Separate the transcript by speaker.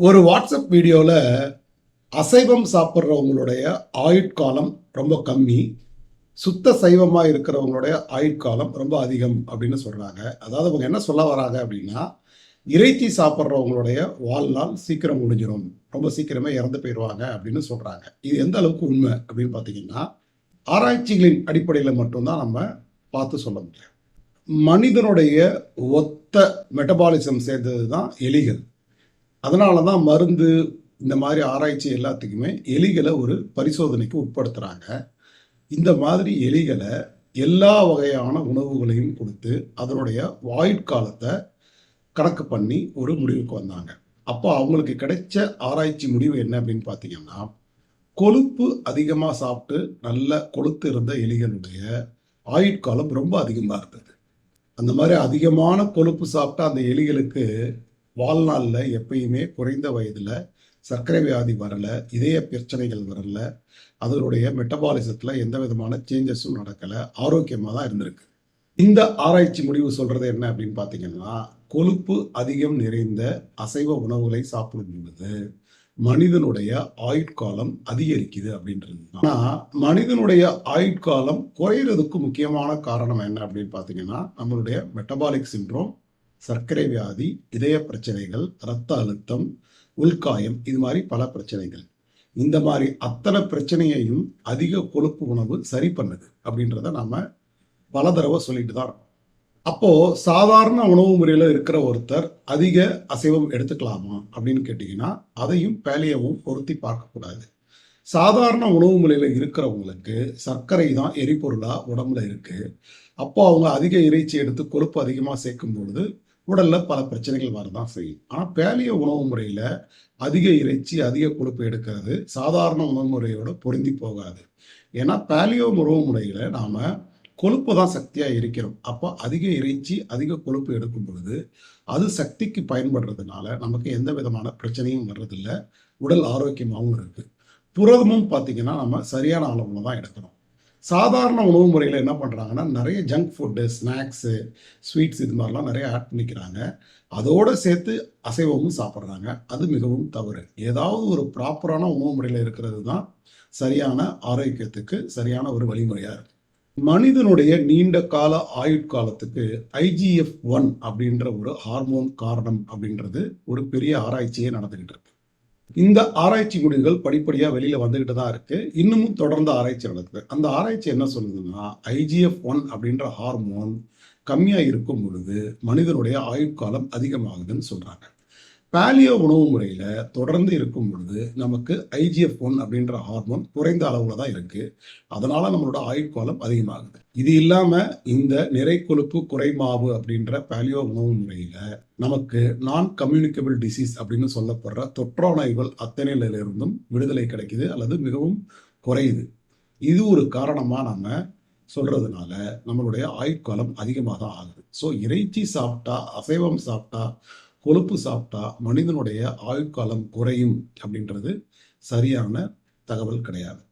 Speaker 1: ஒரு வாட்ஸ்அப் வீடியோவில் அசைவம் சாப்பிட்றவங்களுடைய ஆயுட்காலம் ரொம்ப கம்மி சுத்த சைவமாக இருக்கிறவங்களுடைய ஆயுட்காலம் ரொம்ப அதிகம் அப்படின்னு சொல்கிறாங்க அதாவது அவங்க என்ன சொல்ல வராங்க அப்படின்னா இறைச்சி சாப்பிட்றவங்களுடைய வாழ்நாள் சீக்கிரம் முடிஞ்சிடும் ரொம்ப சீக்கிரமே இறந்து போயிடுவாங்க அப்படின்னு சொல்கிறாங்க இது எந்த அளவுக்கு உண்மை அப்படின்னு பார்த்தீங்கன்னா ஆராய்ச்சிகளின் அடிப்படையில் மட்டும்தான் நம்ம பார்த்து சொல்ல முடியும். மனிதனுடைய ஒத்த மெட்டபாலிசம் சேர்ந்தது தான் எலிகள். அதனால தான் மருந்து இந்த மாதிரி ஆராய்ச்சி எல்லாத்துக்குமே எலிகளை ஒரு பரிசோதனைக்கு உட்படுத்துகிறாங்க இந்த மாதிரி எலிகளை எல்லா வகையான உணவுகளையும் கொடுத்து அதனுடைய வாயுட்காலத்தை கணக்கு பண்ணி ஒரு முடிவுக்கு வந்தாங்க. அப்போ அவங்களுக்கு கிடைச்ச ஆராய்ச்சி முடிவு என்ன அப்படின்னு பார்த்தீங்கன்னா கொழுப்பு அதிகமாக சாப்பிட்டு நல்ல கொழுத்து இருந்த எலிகளுடைய ஆயுட்காலம் ரொம்ப அதிகமாக இருந்தது. அந்த மாதிரி அதிகமான கொழுப்பு சாப்பிட்டா அந்த எலிகளுக்கு வாழ்நாளில் எப்பயுமே குறைந்த வயதில் சர்க்கரை வியாதி வரல இதய பிரச்சனைகள் வரல அதனுடைய மெட்டபாலிசத்தில் எந்த விதமான சேஞ்சஸும் நடக்கலை ஆரோக்கியமாக தான் இருந்திருக்கு. இந்த ஆராய்ச்சி முடிவு சொல்கிறது என்ன அப்படின்னு பார்த்தீங்கன்னா கொழுப்பு அதிகம் நிறைந்த அசைவ உணவுகளை சாப்பிடும் பொழுது மனிதனுடைய ஆயுட்காலம் அதிகரிக்குது அப்படின்றது ஆனால் மனிதனுடைய ஆயுட்காலம் குறையிறதுக்கு முக்கியமான காரணம் என்ன அப்படின்னு பார்த்தீங்கன்னா நம்மளுடைய மெட்டபாலிக் சின்ட்ரோம் சர்க்கரை வியாதி இதய பிரச்சனைகள் இரத்த அழுத்தம் உள்காயம் இது மாதிரி பல பிரச்சனைகள். இந்த மாதிரி அத்தனை பிரச்சனையையும் அதிக கொழுப்பு உணவு சரி பண்ணுது அப்படின்றத நாம பல தடவை சொல்லிட்டு தான் இருக்கோம். அப்போ சாதாரண உணவு முறையில் இருக்கிற ஒருத்தர் அதிக அசைவம் எடுத்துக்கலாமா அப்படின்னு கேட்டிங்கன்னா அதையும் பேலியவும் பொருத்தி பார்க்கக்கூடாது. சாதாரண உணவு முறையில் இருக்கிறவங்களுக்கு சர்க்கரை தான் எரிபொருளா உடம்புல இருக்கு. அப்போ அவங்க அதிக இறைச்சி எடுத்து கொழுப்பு அதிகமாக சேர்க்கும் பொழுது உடல்ல பல பிரச்சனைகள் வரதான் செய்யும். ஆனால் பேலிய உணவு முறையில் அதிக இறைச்சி அதிக கொழுப்பு எடுக்கிறது சாதாரண உணவு முறையோட பொருந்தி போகாது. ஏன்னா பேலியோ உணவு முறையில் நாம கொழுப்பு தான் சக்தியாக இருக்கிறோம். அப்போ அதிக இறைச்சி அதிக கொழுப்பு எடுக்கும் பொழுது அது சக்திக்கு பயன்படுறதுனால நமக்கு எந்த விதமான பிரச்சனையும் வர்றதில்ல. உடல் ஆரோக்கியமாகவும் இருக்கு. புரதமும் பார்த்தீங்கன்னா நம்ம சரியான அளவில் தான் எடுக்கணும். சாதாரண உணவு முறையில் என்ன பண்ணுறாங்கன்னா நிறைய ஜங்க் ஃபுட்டு ஸ்நாக்ஸு ஸ்வீட்ஸ் இது மாதிரிலாம் நிறைய ஆட் பண்ணிக்கிறாங்க. அதோடு சேர்த்து அசைவமும் சாப்பிட்றாங்க. அது மிகவும் தவறு. ஏதாவது ஒரு ப்ராப்பரான உணவு முறையில் இருக்கிறது தான் சரியான ஆரோக்கியத்துக்கு சரியான ஒரு வழிமுறையாக இருக்குது மனிதனுடைய நீண்ட கால ஆயுட்காலத்துக்கு ஐஜிஎஃப் ஒன் அப்படின்ற ஒரு ஹார்மோன் காரணம் அப்படின்றது ஒரு பெரிய ஆராய்ச்சியே நடந்துகிட்டு இருக்கு. இந்த ஆராய்ச்சி முடிவுகள் படிப்படியாக வெளியில் வந்துக்கிட்டு தான் இருக்கு. இன்னமும் தொடர்ந்து ஆராய்ச்சி நடக்குது. அந்த ஆராய்ச்சி என்ன சொல்லுதுன்னா ஐஜிஎஃப் ஒன் அப்படின்ற ஹார்மோன் கம்மியாக இருக்கும் பொழுது மனிதனுடைய ஆயுட்காலம் அதிகமாகுதுன்னு சொல்றாங்க. பாலியோ உணவு முறையில் தொடர்ந்து இருக்கும் பொழுது நமக்கு ஐஜிஎஃப் ஒன் அப்படின்ற ஹார்மோன் குறைந்த அளவில் தான் இருக்கு. அதனால நம்மளோட ஆயுட்காலம் அதிகமாகுது. இது இல்லாம இந்த நிறை கொழுப்பு குறைமாவு அப்படின்ற பாலியோ உணவு முறையில நமக்கு நான் கம்யூனிகபிள் டிசீஸ் அப்படின்னு சொல்லப்படுற தொற்றா நோய்கள் அத்தனையிலிருந்தும் விடுதலை கிடைக்குது அல்லது மிகவும் குறையுது. இது ஒரு காரணமா நம்ம சொல்றதுனால நம்மளுடைய ஆயுட்காலம் அதிகமாக தான் ஆகுது. ஸோ இறைச்சி சாப்பிட்டா அசைவம் சாப்பிட்டா கொழுப்பு சாப்பிட்டா மனிதனுடைய ஆயுட்காலம் குறையும் அப்படின்றது சரியான தகவல் கிடையாது.